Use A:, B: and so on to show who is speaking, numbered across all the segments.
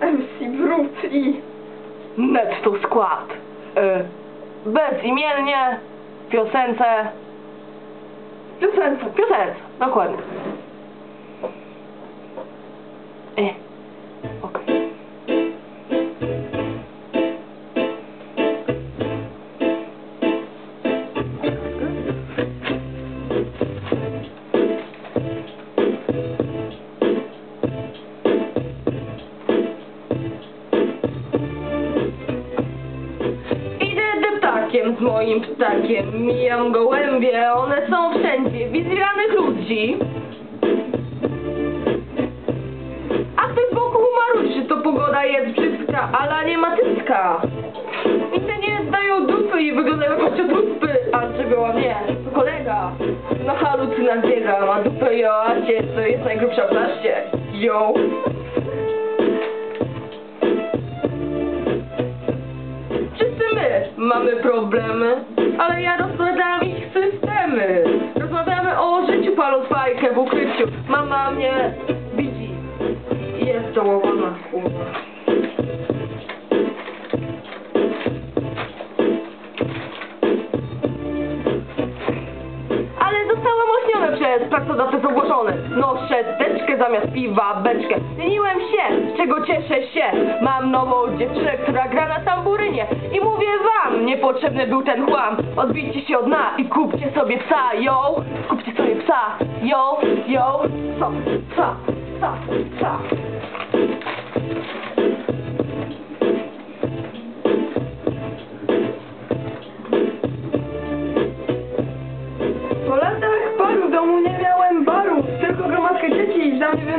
A: MC Brut i...
B: Netto skład. Y, bezimiennie, piosence,
A: Piosence.
B: piosence, dokładnie. E, z moim ptakiem, mijam gołębie, one są wszędzie, wizjanych ludzi. A ktoś z boku maruczy, to pogoda jest brzydka, ale nie ma tycka. I te nie dają dupy i wyglądają jak oczoduspy, a nie, to kolega. Na halucynach biega, ma dupę i oacie, to jest najgrubsza w klasie. Yo. Problemy, ale ja rozkładam ich systemy. Rozmawiamy o życiu, paląc fajkę w ukryciu. Mama mnie widzi jest żałowana, kurwa. Ale ośnione przez pracodawcę ogłoszony. Noszę teczkę zamiast piwa, beczkę. Zmieniłem się, z czego cieszę się. Mam nową dziewczynę, która gra na tamburynie. I mówię wam, niepotrzebny był ten chłam. Odbijcie się od dna i kupcie sobie psa, yo. Kupcie sobie psa, yo, yo. Co? Psa, psa, psa.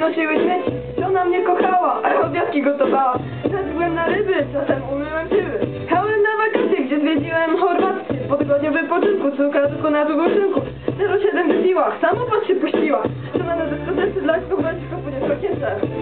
A: Mnie wynosiły śmieci. Żona mnie kochała, a obiadki gotowała. Zadzwałem na ryby, czasem umyłem tyły. Jechałem na wakacje, gdzie zwiedziłem Chorwację. Po tygodniu wypoczynku, tylko na wyboczynku. 07 wypiła, samochód się puściła. Żona na dyskotece dla kogoś podniosła kiece.